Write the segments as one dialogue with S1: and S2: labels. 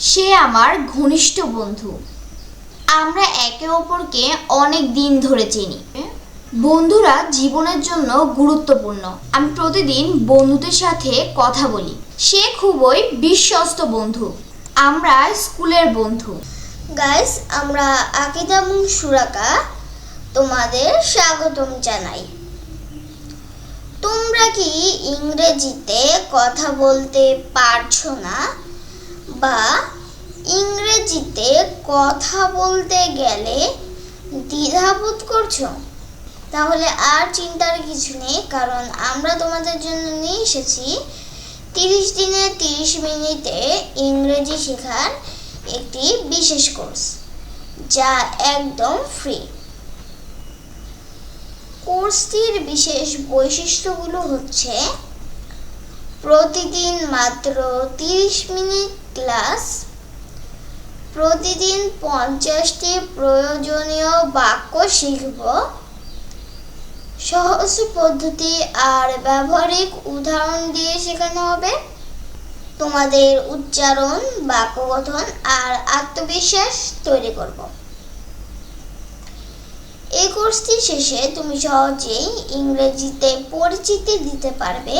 S1: সে আমার ঘনিষ্ঠ বন্ধু। আমরা একে অপরকে অনেক দিন ধরে চিনি। বন্ধুরা জীবনের জন্য গুরুত্বপূর্ণ। আমি প্রতিদিন বন্ধুদের সাথে কথা বলি। সে খুবই বিশ্বস্ত বন্ধু। আমরা স্কুলের বন্ধু।
S2: গাইস, আমরা আকিদা এবং সুরাকা তোমাদের স্বাগতম জানাই। তোমরা কি ইংরেজিতে কথা বলতে পারছ না? বা ইংরেজিতে কথা বলতে গেলে দ্বিধাবোধ করছ? তাহলে আর চিন্তার কিছু নেই, কারণ আমরা তোমাদের জন্য নিয়ে এসেছি তিরিশ দিনে তিরিশ মিনিটে ইংরেজি শেখার একটি বিশেষ কোর্স, যা একদম ফ্রি কোর্সটির বিশেষ বৈশিষ্ট্যগুলো হচ্ছে প্রতিদিন মাত্র তিরিশ মিনিট ক্লাস, প্রতিদিন পঞ্চাশটি প্রয়োজনীয় বাক্য শিখব। সহজ পদ্ধতি আর ব্যবহারিক উদাহরণ দিয়ে শেখানো হবে। তোমাদের উচ্চারণ, বাক্য গঠন আর আত্মবিশ্বাস তৈরি করব। এই কোর্সটি শেষে তুমি সহজেই ইংরেজিতে পরিচিতি দিতে পারবে।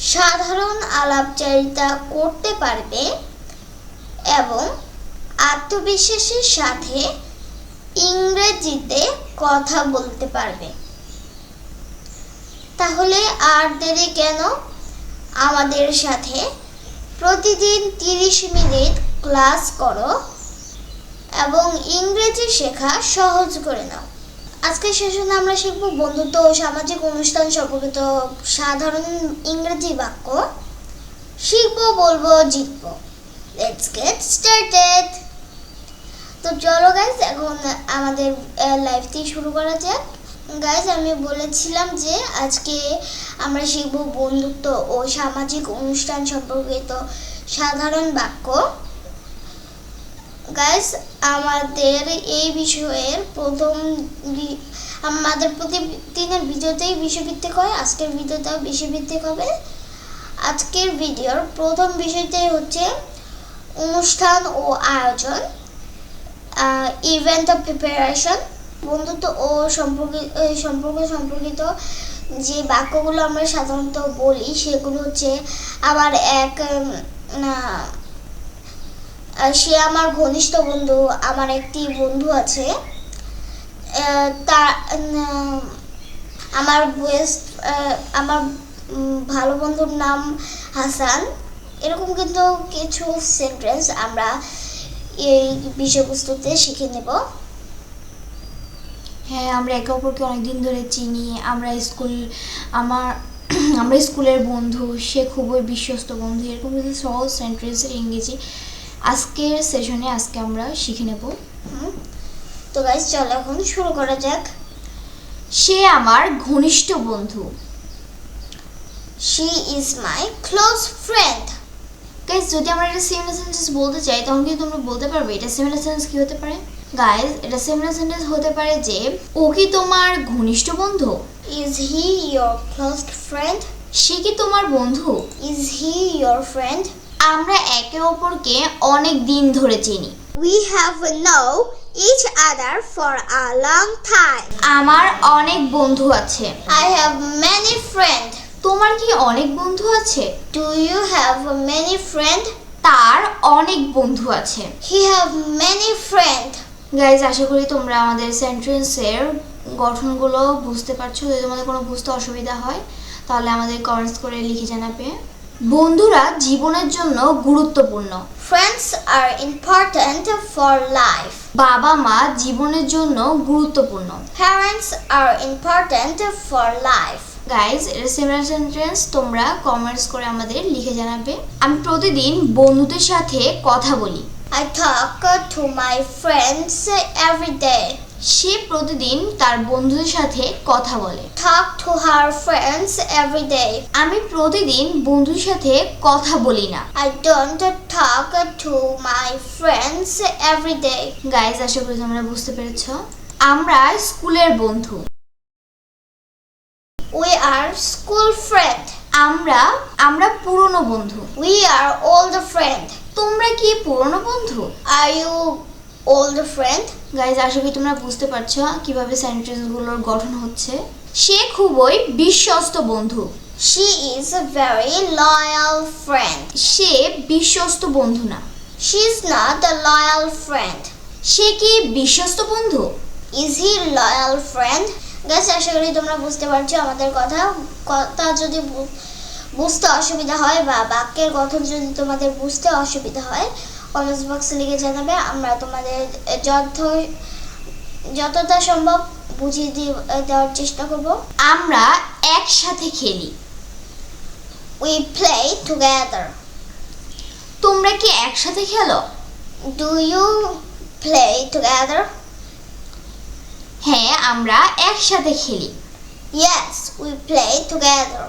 S2: সাধারণ আলাপচারিতা করতে পারবে এবং আত্মবিশ্বাসের সাথে ইংরেজিতে কথা বলতে পারবে। তাহলে আর দেরি কেন? আমাদের সাথে প্রতিদিন তিরিশ মিনিট ক্লাস করো এবং ইংরেজি শেখা সহজ করে নাও। আজকের সেশনে আমরা শিখব বন্ধুত্ব ও সামাজিক অনুষ্ঠান সম্পর্কিত সাধারণ ইংরেজি বাক্য। শিখব, বলব, জিতব। লেটস গেট স্টার্টেড তো চলো গাইজ এখন আমাদের লাইফটি শুরু করা যাক। গাইজ আমি বলেছিলাম যে আজকে আমরা শিখব বন্ধুত্ব ও সামাজিক অনুষ্ঠান সম্পর্কিত সাধারণ বাক্য। গাইজ আমাদের এই বিষয়ের প্রথম আমাদের প্রতিদিনের ভিডিওতেই বিষয়ভিত্তিক হয় আজকের ভিডিওটাও বিষয়ভিত্তিক হবে। আজকের ভিডিওর প্রথম বিষয়টাই হচ্ছে অনুষ্ঠান ও আয়োজন ইভেন্ট অফ প্রিপারেশন বন্ধুত্ব ও সম্পর্কিত সম্পর্ক সম্পর্কিত যে বাক্যগুলো আমরা সাধারণত বলি সেগুলো হচ্ছে আবার এক আহ, সে আমার ঘনিষ্ঠ বন্ধু, আমার একটি বন্ধু আছে। তার আমার বেস্ট আমার ভালো বন্ধুর নাম হাসান। এরকম কিন্তু কিছু সেন্টেন্স আমরা এই বিষয়বস্তুতে শিখে নেব।
S1: হ্যাঁ আমরা একে অপরকে অনেকদিন ধরে চিনি। আমরা স্কুল, আমার, আমরা স্কুলের বন্ধু, সে খুবই বিশ্বস্ত বন্ধু। এরকম কিছু সহজ সেন্টেন্সের ইংরেজি। আজকের সেশনে আজকে আমরা শিখে নেব।
S2: হুম। তো গাইজ চলো এখন শুরু করা যাক।
S1: সে আমার ঘনিষ্ঠ বন্ধু।
S2: She is my close friend
S1: guys যদি আমরা এটা সিমিলার সেন্টেন্স বলতে চাই তখন কি তোমরা বলতে পারবে এটা সিমিলার সেন্টেন্স কি হতে পারে? গাইজ এটা সিমিলার সেন্টেন্স হতে পারে যে ও কি তোমার ঘনিষ্ঠ বন্ধু?
S2: Is he your close friend
S1: সে কি তোমার বন্ধু?
S2: ইজ হি ইয়োর ফ্রেন্ড
S1: আমরা একে অপরকে অনেক দিন ধরে চিনি।
S2: We have no each other for a long time
S1: আমার অনেক বন্ধু আছে।
S2: আই হ্যাভ মেনি ফ্রেন্ড
S1: তোমার কি অনেক বন্ধু আছে?
S2: Do you have many friend
S1: তার অনেক বন্ধু আছে।
S2: He have many friend
S1: guys আশা করি তোমরা আমাদের সেন্টেন্সের গঠনগুলো বুঝতে পারছ। যদি তোমাদের কোনো বুঝতে অসুবিধা হয় তাহলে আমাদের কমেন্টস করে লিখে জানাবে। বন্ধুরা জীবনের জন্য গুরুত্বপূর্ণ।
S2: Friends are important for life
S1: বাবা মা জীবনের জন্য গুরুত্বপূর্ণ।
S2: Parents are important for life
S1: guys similar sentence তোমরা কমেন্টস করে আমাদের লিখে জানাবে। আমি প্রতিদিন বন্ধুদের সাথে কথা বলি।
S2: Talk to my friends every day.
S1: সে প্রতিদিন তার বন্ধুদের সাথে কথা বলে।
S2: Talk to her friends every day.
S1: আমি প্রতিদিন বন্ধুর সাথে কথা বলি না।
S2: I don't talk to my friends every day.
S1: Guys আশা করি তোমরা বুঝতে পেরেছ। আমরা স্কুলের বন্ধু।
S2: উই আর স্কুল ফ্রেন্ড
S1: আমরা আমরা পুরনো বন্ধু।
S2: We are old ফ্রেন্ড
S1: তোমরা কি পুরনো বন্ধু?
S2: Are you old friend
S1: guys আশা করি তোমরা বুঝতে পারছ কীভাবে সেন্টেন্সগুলোর গঠন হচ্ছে। সে খুবই বিশ্বস্ত বন্ধু।
S2: She is a very loyal friend
S1: সে বিশ্বস্ত বন্ধু না।
S2: She is not a loyal friend
S1: সে কি বিশ্বস্ত বন্ধু?
S2: Is he loyal friend guys আশা করি তোমরা বুঝতে পারছ আমাদের কথা। কথা যদি বুঝতে অসুবিধা হয় বা বাক্যের গঠন যদি তোমাদের বুঝতে অসুবিধা হয় কমেন্টস বক্সে লিখে জানাবে, আমরা তোমাদের যত, যতটা সম্ভব বুঝিয়ে দেওয়ার চেষ্টা করব।
S1: আমরা একসাথে খেলি।
S2: উই প্লে টুগেদার
S1: তোমরা কি একসাথে খেলো?
S2: ডু ইউ প্লে টুগেদার
S1: হ্যাঁ আমরা একসাথে খেলি।
S2: ইয়েস উই প্লে টুগেদার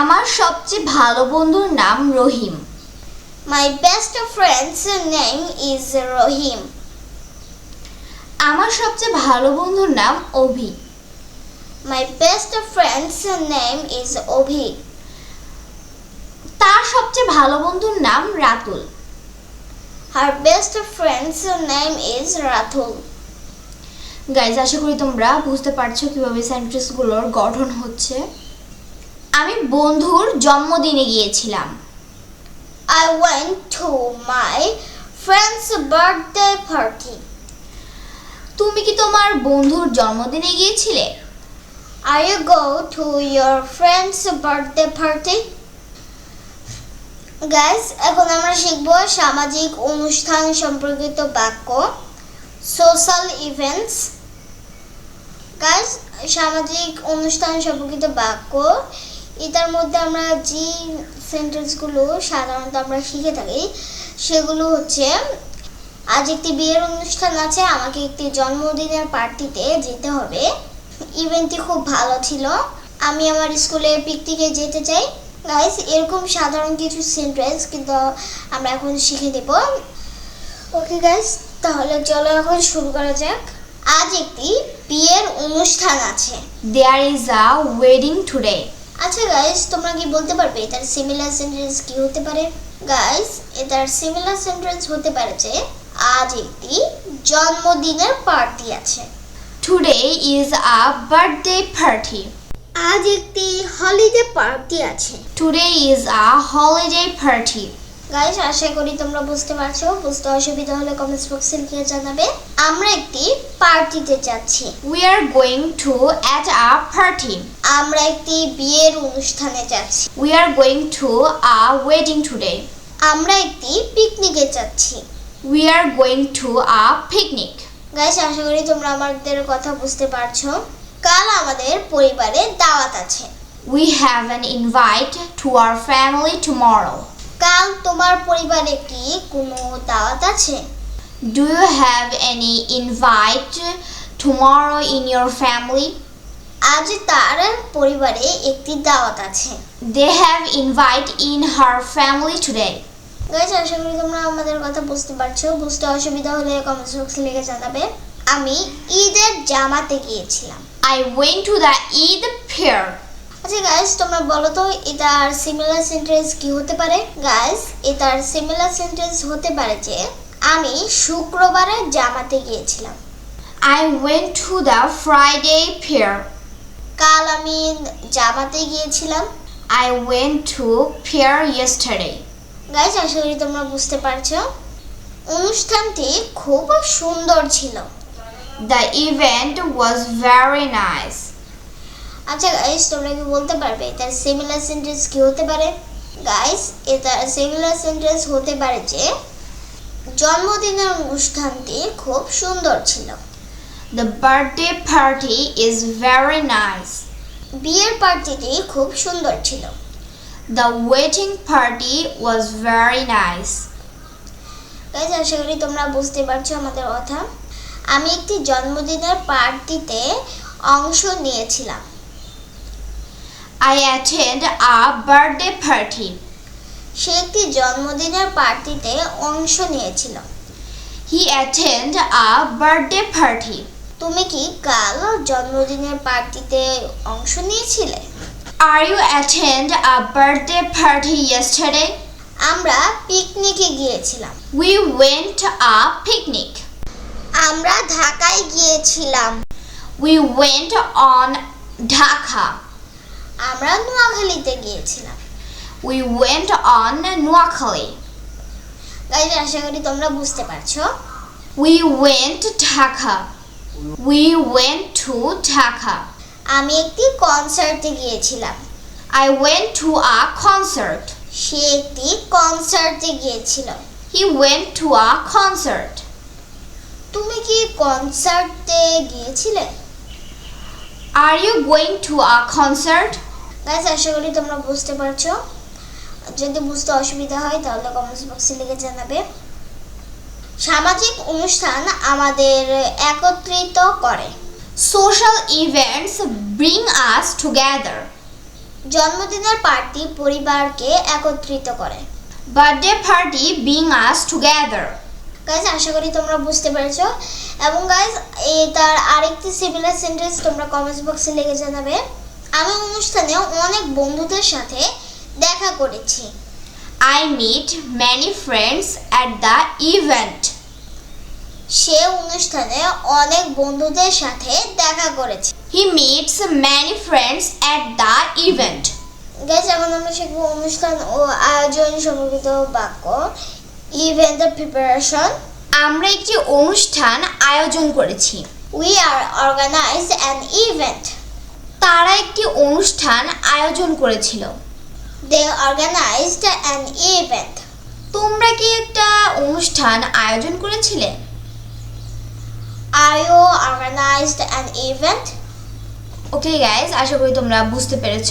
S1: আমার সবচেয়ে ভালো বন্ধুর নাম Rahim.
S2: My best friend's name is Rahim
S1: আমার সবচেয়ে ভালো বন্ধুর নাম অভি।
S2: My best friend's name is Obi.
S1: তার সবচেয়ে ভালো বন্ধুর নাম Ratul.
S2: Her best friend's name is Rathul.
S1: Guys আশা করি তোমরা বুঝতে পারছ কীভাবে সেন্টেন্সগুলোর গঠন হচ্ছে। আমি বন্ধুর জন্মদিনে গিয়েছিলাম।
S2: I went to my friend's birthday party.
S1: তুমি কি তোমার বন্ধুর জন্মদিনে গিয়েছিলে
S2: Are you go to your friend's birthday party? Guys এখন আমরা শিখব সামাজিক অনুষ্ঠান সম্পর্কিত বাক্য সোশ্যাল ইভেন্টস গাইস সামাজিক অনুষ্ঠান সম্পর্কিত বাক্য এটার মধ্যে আমরা যে সেন্টেন্সগুলো সাধারণত আমরা শিখে থাকি, সেগুলো হচ্ছে, আজ একটি বিয়ের অনুষ্ঠান আছে, আমাকে একটি জন্মদিনের পার্টিতে যেতে হবে। ইভেন্টটি খুব ভালো ছিল। আমি আমার স্কুলের পিকনিকে যেতে চাই। গাইস এরকম সাধারণ কিছু সেন্টেন্স কিন্তু আমরা এখন শিখে দেব। ওকে গাইস তাহলে চলো এখন শুরু করা যাক। আজ একটি বিয়ের অনুষ্ঠান আছে।
S1: There is a wedding today
S2: আচ্ছা গাইস তোমরা কি বলতে পারবে? এটার সিমিলার সেন্টেন্স কি হতে পারে? গাইস এটার সিমিলার সেন্টেন্স হতে পারে যে, আজ একটি জন্মদিনের পার্টি আছে।
S1: Today is a birthday party
S2: আজ একটি হলিডে পার্টি আছে।
S1: Today is a holiday party
S2: guys আশা করি তোমরা বুঝতে পারছ। বুঝতে অসুবিধা হলে কমেন্টস বক্সে লিখে জানাবে। আমরা একটি পার্টিতে যাচ্ছি।
S1: We are going to at a party
S2: আমরা একটি বিয়ের অনুষ্ঠানে যাচ্ছি।
S1: We are going to a wedding today
S2: আমরা একটি পিকনিকে যাচ্ছি।
S1: We are going to a picnic
S2: guys আশা করি তোমরা আমাদের কথা বুঝতে পারছ। কাল আমাদের পরিবারে দাওয়াত আছে।
S1: We have an invite to our family tomorrow.
S2: কাল তোমার পরিবারে কি কোনো দাওয়াত আছে?
S1: Do you have any invite tomorrow in your family
S2: আজ তার পরিবারে একটি দাওয়াত আছে।
S1: They have invite in her family today.
S2: Guys আশা করি তোমরা আমাদের কথা বুঝতে পারছ। বুঝতে অসুবিধা হলে কমেন্টস বক্সে লিখে জানাবে। আমি ঈদের জামাতে গিয়েছিলাম।
S1: I went to the Eid fair.
S2: আচ্ছা গাইস তোমরা বলো তো এটার সিমিলার সেন্টেন্স কি হতে পারে? গাইস এটার সিমিলার সেন্টেন্স হতে পারে যে আমি শুক্রবারে জামাতে গিয়েছিলাম।
S1: I went to the Friday fair.
S2: কাল আমি জামাতে গিয়েছিলাম।
S1: I went to fair yesterday
S2: guys আশা করি তোমরা বুঝতে পারছ। অনুষ্ঠানটি খুব সুন্দর ছিল।
S1: The event was very nice.
S2: আচ্ছা গাইস তোমরা কি বলতে পারবে? এটার সিমিলার সেন্টেন্স কি হতে পারে? গাইস এটার সিমিলার সেন্টেন্স হতে পারে যে জন্মদিনের অনুষ্ঠানটি খুব সুন্দর ছিল।
S1: The birthday party is very nice
S2: বিয়ের পার্টিটি খুব সুন্দর ছিল।
S1: The wedding party was very nice
S2: guys আশা করি তোমরা বুঝতে পারছ আমাদের কথা। আমি একটি জন্মদিনের পার্টিতে অংশ নিয়েছিলাম।
S1: I attend a birthday party.
S2: সে একটি জন্মদিনের পার্টিতে অংশ নিয়েছিল
S1: He attend a birthday party.
S2: তুমি কি কাল জন্মদিনের পার্টিতে অংশ নিয়েছিলে
S1: Are you attend a birthday party yesterday?
S2: আমরা পিকনিকে গিয়েছিলাম
S1: We went a picnic.
S2: আমরা ঢাকায় গিয়েছিলাম
S1: We went on Dhaka.
S2: আমরা নোয়াখালীতে গিয়েছিলাম।
S1: We went on Noakhali
S2: guys আশা করি তোমরা বুঝতে পারছ।
S1: We went Dhaka we went to Dhaka
S2: আমি একটি কনসার্টে গিয়েছিলাম।
S1: I went to a concert
S2: সে একটি কনসার্টে গিয়েছিল।
S1: He went to a concert
S2: তুমি কি কনসার্টে গিয়েছিলে?
S1: Are you going to a concert
S2: guys আশা করি তোমরা বুঝতে পারছ। যদি বুঝতে অসুবিধা হয়, তাহলে কমেন্টস বক্সে লিখে জানাবে। সামাজিক অনুষ্ঠান আমাদের একত্রিত করে।
S1: Social events bring us together.
S2: জন্মদিনের পার্টি পরিবারকে একত্রিত করে।
S1: Birthday party bring us together.
S2: Guys আশা করি তোমরা বুঝতে পেরেছ। এবং গাইজ তার আরেকটি সিমিলার সেন্টেন্স তোমরা কমেন্টস বক্সে লিখে জানাবে। আমি অনুষ্ঠানে অনেক বন্ধুদের সাথে দেখা করেছি।
S1: I meet many friends at the event
S2: সে অনুষ্ঠানে অনেক বন্ধুদের সাথে দেখা করেছে।
S1: He meets many friends at the event
S2: guys এখন আমরা শিখব অনুষ্ঠান ও আয়োজন সম্পর্কিত বাক্য ইভেন্টের প্রিপারেশন
S1: আমরা একটি অনুষ্ঠান আয়োজন করেছি।
S2: We are organize an event
S1: তারা একটি অনুষ্ঠান আয়োজন করেছিল।
S2: দে অর্গানাইজড অ্যান ইভেন্ট
S1: তোমরা কি একটা অনুষ্ঠান আয়োজন করেছিলে?
S2: Are you organized an event
S1: okay guys আশা করি তোমরা বুঝতে পেরেছ।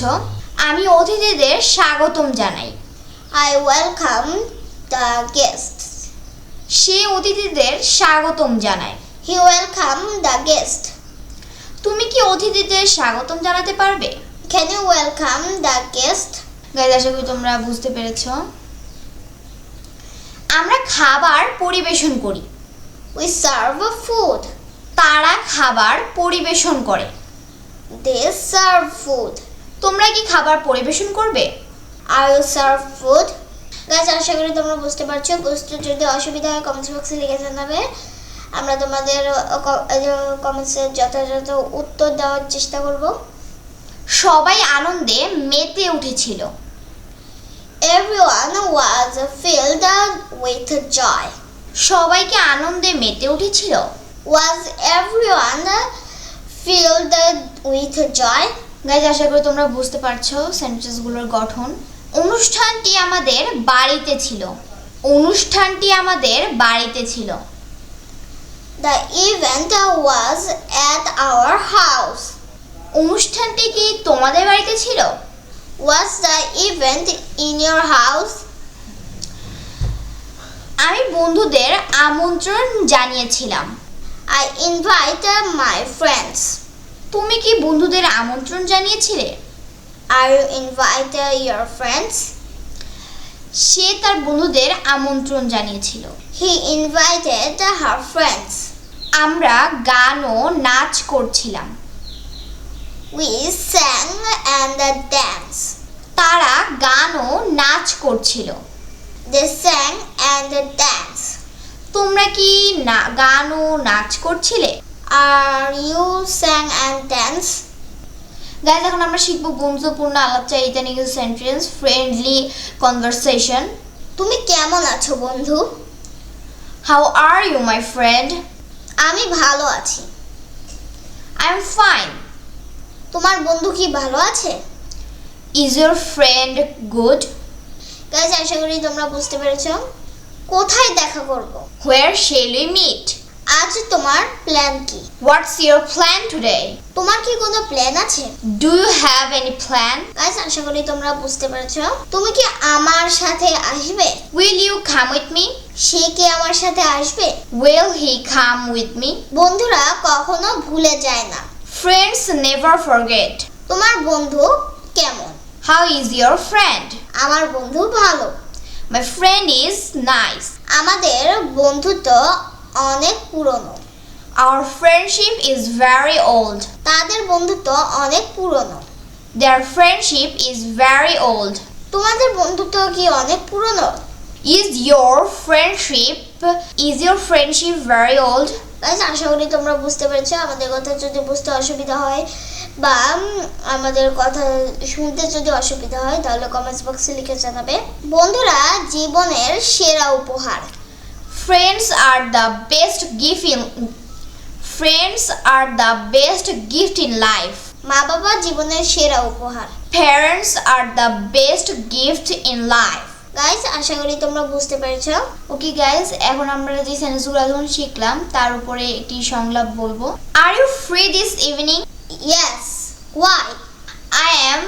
S1: আমি অতিথিদের স্বাগতম জানাই।
S2: আই ওয়েলকাম দ্য গেস্ট
S1: সে অতিথিদের স্বাগতম জানায়।
S2: হি ওয়েলকাম দ্য গেস্ট
S1: তুমি কি অতিথিদের স্বাগতম জানাতে পারবে?
S2: Can you welcome the guest
S1: guys আশা করি তোমরা বুঝতে পেরেছ। আমরা খাবার পরিবেশন করি।
S2: উই সার্ভ ফুড
S1: তারা খাবার পরিবেশন করে।
S2: দে সার্ভ ফুড
S1: তোমরা কি খাবার পরিবেশন করবে?
S2: আর ইউ সার্ভ ফুড গাছ আশা করি তোমরা বুঝতে পারছ। বুঝতে যদি অসুবিধা হয় কমেন্টস বক্সে লিখে জানাবে। আমরা তোমাদের কমেন্টসের যথাযথ উত্তর দেওয়ার চেষ্টা করব।
S1: সবাই আনন্দে মেতে উঠেছিল।
S2: Everyone was filled with joy
S1: সবাইকে আনন্দে মেতে উঠেছিল।
S2: Was everyone filled with joy
S1: guys আশা করি তোমরা বুঝতে পারছ সেন্টেন্সগুলোর গঠন। অনুষ্ঠানটি আমাদের বাড়িতে ছিল। অনুষ্ঠানটি আমাদের বাড়িতে ছিল।
S2: The event was at our house
S1: অনুষ্ঠানটি কি তোমাদের বাড়িতে ছিল?
S2: Was the event in your house
S1: আমি বন্ধুদের আমন্ত্রণ জানিয়েছিলাম।
S2: আই ইনভাইট মাই ফ্রেন্ডস
S1: তুমি কি বন্ধুদের আমন্ত্রণ জানিয়েছিলে?
S2: Are you invite your friends
S1: সে তার বন্ধুদের আমন্ত্রণ জানিয়েছিল।
S2: হি ইনভাইটেড হার ফ্রেন্ডস
S1: আমরা গান ও নাচ করছিলাম।
S2: We sang and the dance
S1: তারা গান ও নাচ করছিল।
S2: They sang and the dance
S1: তোমরা কি না গান ও নাচ করছিলে?
S2: Are you sang and dance
S1: guys এখন আমরা শিখব বন্ধুত্বপূর্ণ আলাপচারিতা নিয়ে সেন্টেন্স ফ্রেন্ডলি কনভারসেশন
S2: তুমি কেমন আছো বন্ধু?
S1: How are you my friend
S2: আমি ভালো আছি।
S1: আই এম ফাইন
S2: তোমার বন্ধু কি ভালো আছে?
S1: Is your friend good
S2: guys আশা করি তোমরা বুঝতে পেরেছ। কোথায় দেখা করব?
S1: হোয়ার শেল উই মিট
S2: আজ তোমার প্ল্যান কি?
S1: হোয়াটস ইউর প্ল্যান টুডে
S2: তোমার কি কোনো প্ল্যান আছে?
S1: Do you have any plan
S2: guys আশা করি তোমরা বুঝতে পেরেছ। তুমি কি আমার সাথে আসবে?
S1: Will you come with me
S2: সে কি আমার সাথে আসবে?
S1: Will he come with me
S2: বন্ধুরা কখনো ভুলে যায় না।
S1: ফ্রেন্ডস নেভার ফরগেট
S2: তোমার বন্ধু কেমন?
S1: হাউ ইজ ইউর ফ্রেন্ড
S2: আমার বন্ধু ভালো।
S1: মাই ফ্রেন্ড ইজ নাইস
S2: আমাদের বন্ধুত্ব অনেক পুরনো
S1: Our friendship is very old.
S2: তাদের বন্ধুত্ব অনেক পুরনো
S1: Their friendship is very old.
S2: তোমাদের বন্ধুত্ব কি অনেক পুরনো
S1: Is your friendship, is your friendship very old?
S2: Guys আশা করি তোমরা বুঝতে পেরেছ আমাদের কথা যদি বুঝতে অসুবিধা হয় বা আমাদের কথা শুনতে যদি অসুবিধা হয়, তাহলে কমেন্টস বক্সে লিখে জানাবে বন্ধুরা, জীবনের সেরা উপহার
S1: friends are the best gift in friends are the best gift in life.
S2: মা বাবা জীবনের সেরা উপহার।
S1: Parents are the best gift in life.
S2: Guys আশা করি তোমরা বুঝতে পেরেছ।
S1: ওকে গাইস এখন আমরা যে সেন্সগুলো এখন শিখলাম তার উপরে একটি সংলাপ বলব। Are you free this evening
S2: yes why
S1: I am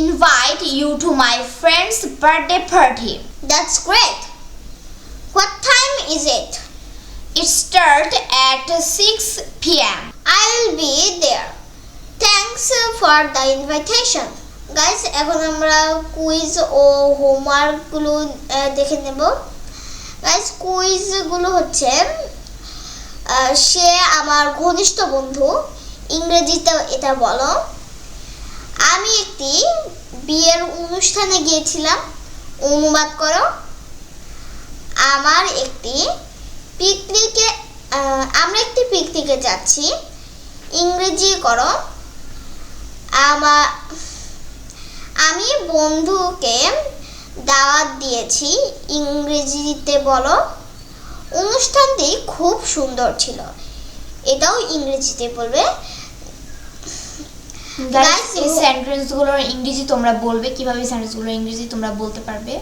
S1: invite you to my friend's birthday party
S2: that's great what time is it
S1: It start at 6 p.m.
S2: Will be there thanks for the invitation guys এখন আমরা quiz ও হোমওয়ার্কগুলো দেখে নেব। Guys কুইজগুলো হচ্ছে সে আমার ঘনিষ্ঠ বন্ধু। ইংরেজিতে এটা বলো। আমি একটি বিয়ের অনুষ্ঠানে গিয়েছিলাম। অনুবাদ করো। আমার একটি পিকনিকে আমরা একটি পিকনিকে যাচ্ছি। ইংরেজি করো। আমার আমি বন্ধুকে দাওয়াত দিয়েছি ইংরেজিতে বলো। অনুষ্ঠানটি খুব সুন্দর ছিল। এটাও ইংরেজিতে বলবে।
S1: গাইস এই সেন্টেন্সগুলোর ইংরেজি তোমরা বলবে। কীভাবে সেন্টেন্সগুলোর ইংরেজি তোমরা বলতে পারবে?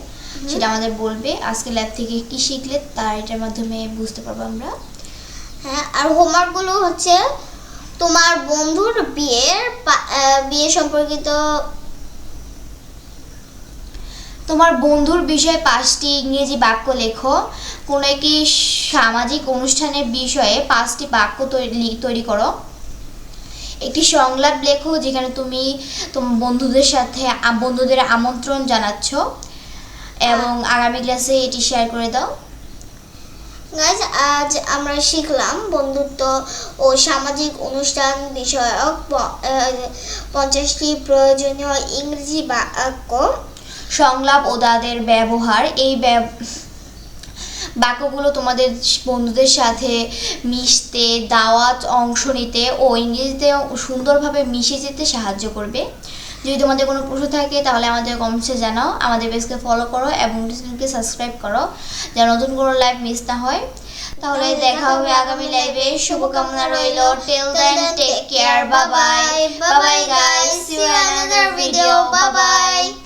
S1: সেটা আমাদের বলবে। আজকে ল্যাব থেকে কি শিখলে তা এটার মাধ্যমে বুঝতে পারব আমরা।
S2: হ্যাঁ আর হোমওয়ার্কগুলো হচ্ছে তোমার বন্ধুর বিয়ের বিয়ে সম্পর্কিত
S1: তোমার বন্ধুর বিষয়ে পাঁচটি ইংরেজি বাক্য লেখো। কোনো একটি সামাজিক অনুষ্ঠানের বিষয়ে পাঁচটি বাক্য তৈরি তৈরি করো। একটি সংলাপ লেখো যেখানে তুমি তোমার বন্ধুদের সাথে বন্ধুদের আমন্ত্রণ জানাচ্ছ। এবং আগামী ক্লাসে এটি শেয়ার করে দাও।
S2: গাইজ আজ আমরা শিখলাম বন্ধুত্ব ও সামাজিক অনুষ্ঠান বিষয়ক পঞ্চাশটি প্রয়োজনীয় ইংরেজি বাক্য।
S1: সংলাপ ও তাদের ব্যবহার এই বাক্যগুলো তোমাদের বন্ধুদের সাথে মিশতে দাওয়াত অংশ নিতে ও ইংরেজিতে সুন্দরভাবে মিশে যেতে সাহায্য করবে। যদি তোমাদের কোনো প্রশ্ন থাকে তাহলে আমাদের কমেন্টসে জানাও আমাদের পেজকে ফলো করো এবং চ্যানেলকে সাবস্ক্রাইব করো যেন নতুন কোনো লাইভ মিস না হয়। তাহলে দেখা হবে আগামী লাইভে শুভকামনা রইল। Till then take care bye bye bye guys see you another video bye bye